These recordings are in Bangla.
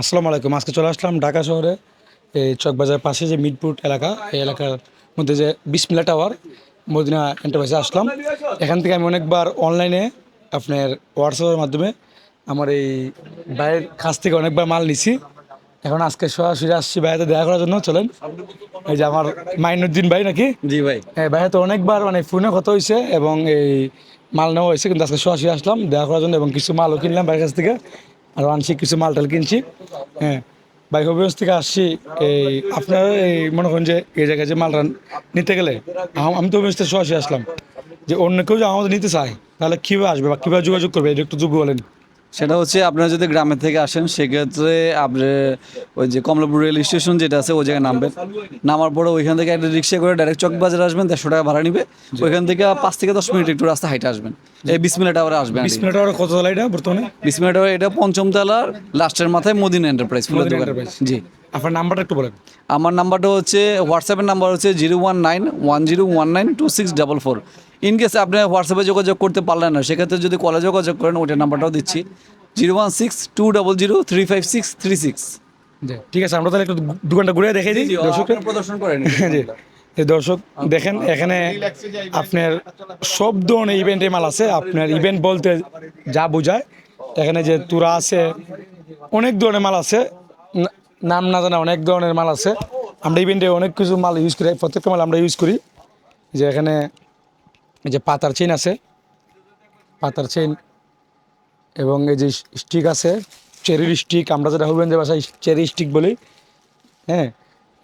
আসসালামু আলাইকুম। আজকে চলে আসলাম ঢাকা শহরে এই চকবাজার পাশে যে মিডপুর এলাকা এই এলাকার মধ্যে যে বিসমিল্লা টাওয়ার মদিনা এন্টারপ্রাইজে আসলাম। এখান থেকে আমি অনেকবার অনলাইনে আপনার হোয়াটসঅ্যাপের মাধ্যমে আমার এই ভাইয়ের কাছ থেকে অনেকবার মাল নিছি। এখন আজকে সরাসরি আসছি ভাইয়াতে দেখা করার জন্য চলেন। এই যে আমার মাইনুদ্দিন ভাই নাকি? জি ভাই। হ্যাঁ ভাইয়া তো অনেকবার মানে ফোনে কথা হয়েছে এবং এই মাল নেওয়া হয়েছে কিন্তু আজকে সরাসরি আসলাম দেখা করার জন্য এবং কিছু মালও কিনলাম ভাইয়ের কাছ থেকে। আর আনছি কিছু মাল টাল কিনছি হ্যাঁ। বাইক হবিগঞ্জ থেকে আসছি, এই আপনার এই মনে করেন যে এই জায়গায় যে মালটা নিতে গেলে, আমি তো হবিগঞ্জ থেকে সরাসরি আসলাম, যে অন্য কেউ যে আমাদের নিতে চায়, তাহলে কীভাবে আসবে বা কীভাবে যোগাযোগ করবে, এটা একটু যোগ্য বলেন। সেটা হচ্ছে আপনারা যদি গ্রামের থেকে আসেন সেক্ষেত্রে আপনি ওই যে কমলাপুর রেল স্টেশন যেটা আছে ওই জায়গায় নামবেন। নামার পরে ওইখান থেকে একটা রিক্সা করে ডাইরেক্ট চক চকবাজার আসবেন দেড়শো টাকা ভাড়া নিবে। ওইখান থেকে পাঁচ থেকে দশ মিনিট একটু রাস্তা হাইটে আসবেন। এই বিশ মিনিট আবার আসবেন বিশ মিনিট আর কত তলা এটা বর্তমানে? বিশ মিনিট আবার এটা পঞ্চম তলার লাস্টের মাথায় মোদিন এন্টারপ্রাইজ ফুলের দোকান। জি। আপনার নাম্বারটা একটু বলেন। আমার নাম্বারটা হচ্ছে হোয়াটসঅ্যাপের নাম্বার হচ্ছে zero one nine one zero one nine two six double four in কেসে আপনি হোয়াটসঅ্যাপে যোগাযোগ করতে পারলেন না সেক্ষেত্রে যদি কলে যোগাযোগ করেন ওইটার নাম্বারটাও দিচ্ছি। Zero one six two double zero three five six three six ঠিক আছে আমরা তাহলে একটু দোকানটা ঘুরে দেখে দিই। দর্শককে প্রদর্শন করেন জি দর্শক দেখেন এখানে আপনার সব ধরনের ইভেন্টের মাল আছে। আপনার ইভেন্ট বলতে যা বোঝায়। এখানে যে তুরা আছে অনেক ধরনের মাল আছে। নাম না জানা অনেক ধরনের মাল আছে। আমরা ইভেন্টে অনেক কিছু মাল ইউজ করি, প্রত্যেকটা মাল আমরা ইউজ করি। যে এখানে যে পাতার চেইন আছে, পাতার চেইন এবং এই যে স্টিক আছে চেরির স্টিক আমরা যেটা হবেন যে বাসায় চেরি স্টিক বলি হ্যাঁ?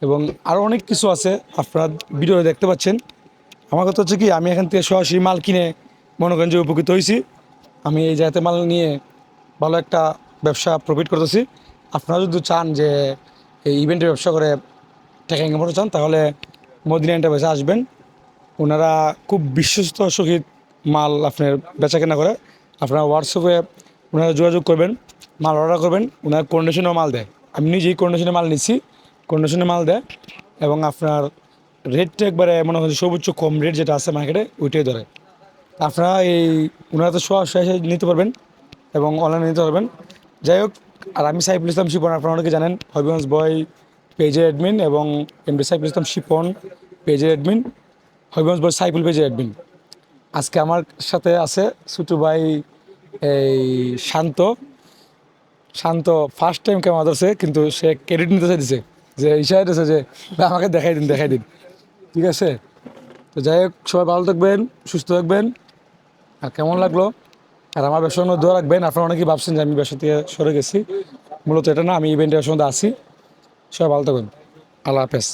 এবং আরও অনেক কিছু আছে, আপনারা ভিডিও দেখতে পাচ্ছেন। আমার কথা হচ্ছে কি, আমি এখান থেকে সরাসরি মাল কিনে মনে করেন যে উপকৃত হয়েছি। আমি এই জায়গাতে মাল নিয়ে ভালো একটা ব্যবসা প্রফিট করতেছি। আপনারা যদি চান যে এই ইভেন্টের ব্যবসা করে টাকা ইনকাম করতে চান, তাহলে মদিনা এন্টারপ্রাইজে আসবেন। ওনারা খুব বিশ্বস্ত সহিত মাল আপনার বেচা কেনা করে। আপনারা হোয়াটসঅ্যাপে ওনারা যোগাযোগ করবেন, মাল অর্ডার করবেন, ওনার কন্ডিশনেও মাল দেয়। আমি নিজেই কন্ডিশনে মাল নিচ্ছি কন্ডিশনে মাল দেয় এবং আপনার রেটটা একবারে মনে হচ্ছে সর্বোচ্চ কম রেট যেটা আছে মার্কেটে ওইটাই ধরে। আপনারা এই, ওনারা তো সরাসরি নিতে পারবেন এবং অনলাইনে নিতে পারবেন। যাই হোক আর আমি সাইফুল ইসলাম শিপন, আপনারা অনেকে জানেন, হবিগঞ্জ বয় পেজের অ্যাডমিন এবং এমডি সাইফুল ইসলাম শিপন পেজের অ্যাডমিন হবিগঞ্জ বয় সাইফুল পেজের অ্যাডমিন আজকে আমার সাথে আছে ছোটু ভাই, এই শান্ত। শান্ত ফার্স্ট টাইম কেমন আছে কিন্তু সে ক্রেডিট নিতে চাইছে যে ইশারা দিয়েছে যে আমাকে দেখাই দিন দেখাই দিন। ঠিক আছে? তো যাই হোক, সবাই ভালো থাকবেন, সুস্থ থাকবেন। আর কেমন লাগল? আর আমার ব্যবসার মধ্যে দোয়া রাখবেন, আপনারা অনেকেই ভাবছেন যে আমি ব্যবসা থেকে সরে গেছি। মূলত এটা না, আমি ইভেন্টের সঙ্গে আসি সবাই ভালো থাকবেন। আল্লাহ হাফেজ।